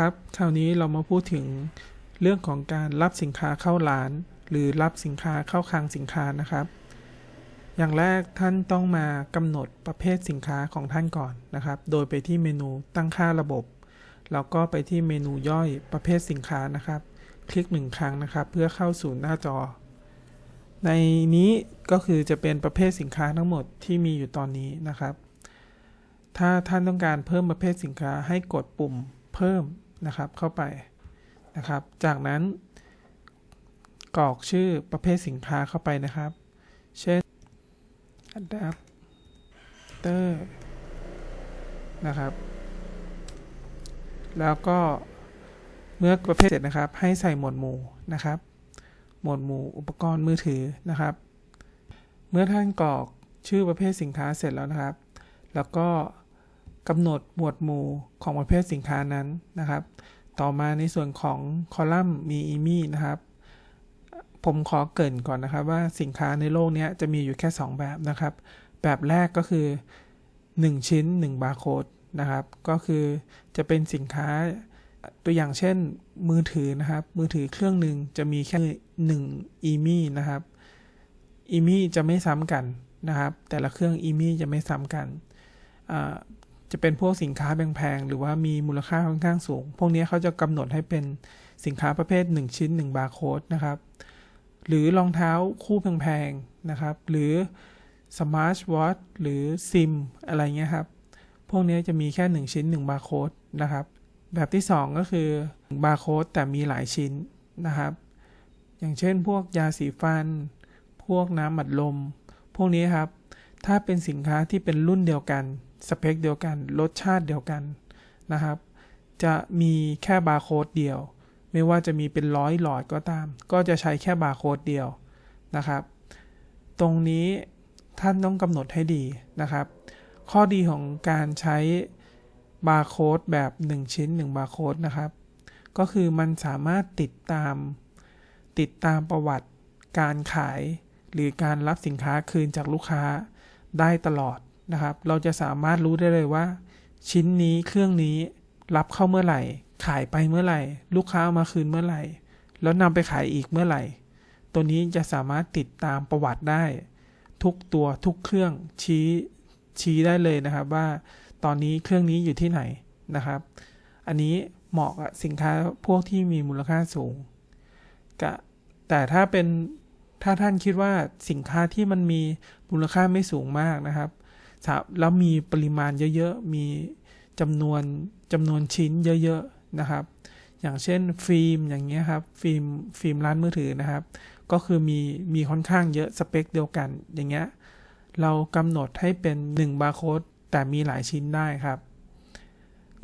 ครับ คราวนี้เรามาพูดถึงเรื่องของการรับสินค้าเข้าร้าน หรือรับสินค้าเข้าคลังสินค้านะครับ อย่างแรกท่านต้องมากำหนดประเภทสินค้าของท่านก่อนนะครับ โดยไปที่เมนูตั้งค่าระบบ แล้วก็ไปที่เมนูย่อยประเภทสินค้านะครับ คลิกหนึ่งครั้งนะครับ เพื่อเข้าสู่หน้าจอ ในนี้ก็คือจะเป็นประเภทสินค้าทั้งหมดที่มีอยู่ตอนนี้นะครับ ถ้าท่านต้องการเพิ่มประเภทสินค้าให้กดปุ่มเพิ่ม นะครับเข้าไปนะครับ จากนั้นกรอกชื่อประเภทสินค้าเข้าไปนะครับ เช่น adapter นะครับ แล้วก็เมื่อประเภทเสร็จนะครับ ให้ใส่หมวดหมู่นะครับ หมวดหมู่อุปกรณ์มือถือนะครับ เมื่อท่านกรอกชื่อประเภทสินค้าเสร็จแล้วนะครับ แล้วก็ กำหนดหมวดหมู่ของประเภทสินค้านั้นนะครับ ต่อมาในส่วนของคอลัมน์มีอีมี่นะครับ ผมขอเกริ่นก่อนนะครับว่าสินค้าในโลกนี้จะมีอยู่แค่ 2 แบบนะครับ แบบแรกก็คือ 1 ชิ้น 1 บาร์โค้ดนะครับ ก็คือจะเป็นสินค้าตัวอย่างเช่นมือถือนะครับ มือถือเครื่องหนึ่งจะมีแค่1อีมี่นะครับอีมี่จะไม่ซ้ำกันนะครับ แต่ละเครื่องอีมี่จะไม่ซ้ำกัน จะเป็นพวกสินค้าแพงๆหรือว่ามีมูลค่าค่อนข้างสูง พวกนี้เขาจะกำหนดให้เป็นสินค้าประเภท 1 ชิ้น 1 บาร์โค้ดนะครับ หรือรองเท้าคู่แพงๆนะครับ หรือสมาร์ทวอทหรือซิมอะไรเงี้ยครับ พวกนี้จะมีแค่ 1 ชิ้น 1 บาร์โค้ดนะครับ แบบที่ 2 ก็คือบาร์โค้ดแต่มีหลายชิ้นนะครับ อย่างเช่นพวกยาสีฟัน พวกน้ำหมัดลม พวกนี้ครับ ถ้าเป็นสินค้าที่เป็นรุ่นเดียวกันสเปคเดียวกัน รสชาติเดียวกันนะครับ จะมีแค่บาร์โค้ดเดียว ไม่ว่าจะมีเป็นร้อยหลอดก็ตาม ก็จะใช้แค่บาร์โค้ดเดียวนะครับ ตรงนี้ท่านต้องกำหนดให้ดีนะครับ ข้อดีของการใช้บาร์โค้ดแบบ 1 ชิ้น 1 บาร์โค้ดนะครับ ก็คือมันสามารถติดตาม ติดตามประวัติการขาย หรือการรับสินค้าคืนจากลูกค้าได้ตลอด นะครับ เราจะสามารถรู้ได้เลยว่า ชิ้นนี้เครื่องนี้รับเข้าเมื่อไหร่ ขายไปเมื่อไหร่ ลูกค้าเอามาคืนเมื่อไหร่ แล้วนำไปขายอีกเมื่อไหร่ ตัวนี้จะสามารถติดตามประวัติได้ ทุกตัวทุกเครื่องชี้ชี้ได้เลยนะครับว่า ตอนนี้เครื่องนี้อยู่ที่ไหนนะครับ อันนี้เหมาะกับสินค้าพวกที่มีมูลค่าสูงกะแต่ถ้าเป็นถ้าท่านคิดว่าสินค้าที่มันมีมูลค่าไม่สูงมากนะครับ แล้วมีปริมาณเยอะๆ มีจำนวนจำนวนชิ้นเยอะๆนะครับ อย่างเช่นฟิล์มอย่างเงี้ยครับฟิล์มฟิล์มร้านมือถือนะครับ ก็คือมีมีค่อนข้างเยอะสเปคเดียวกันอย่างเงี้ยเรากำหนดให้เป็น1บาร์โค้ดแต่มีหลายชิ้นได้ครับ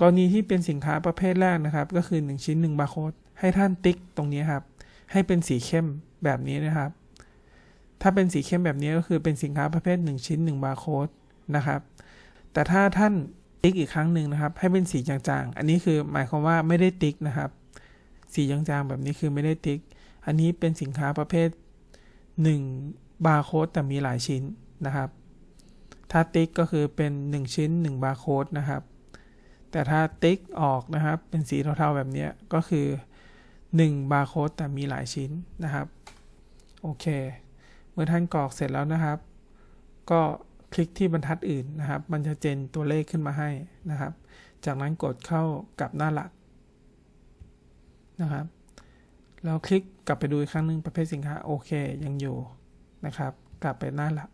กรณีที่เป็นสินค้าประเภทแรกนะครับ ก็คือ 1 ชิ้น1บาร์โค้ดให้ท่านติ๊กตรงนี้ครับ ให้เป็นสีเข้มแบบนี้นะครับ ถ้าเป็นสีเข้มแบบนี้ก็คือเป็นสินค้าประเภท 1 ชิ้น1บาร์โค้ด นะครับ แต่ถ้าท่านติ๊กอีกครั้งหนึ่งนะครับ ให้เป็นสีจางๆ อันนี้คือหมายความว่าไม่ได้ติ๊กนะครับ สีจางๆแบบนี้คือไม่ได้ติ๊ก อันนี้เป็นสินค้าประเภท 1 บาร์โค้ดแต่มีหลายชิ้นนะครับ ถ้าติ๊กก็คือเป็น 1 ชิ้น 1 บาร์โค้ดนะครับ แต่ถ้าติ๊กออกนะครับ เป็นสีเทาๆแบบนี้ก็คือ 1 บาร์โค้ดแต่มีหลายชิ้นนะครับ โอเค เมื่อท่านกรอกเสร็จแล้วนะครับ ก็ คลิกที่บรรทัดอื่นนะครับ มันจะเจนตัวเลขขึ้นมาให้นะครับ จากนั้นกดเข้ากับหน้าหลักนะครับ แล้วคลิกกลับไปดูอีกครั้งหนึ่งประเภทสินค้าโอเคยังอยู่นะครับ กลับไปหน้าหลัก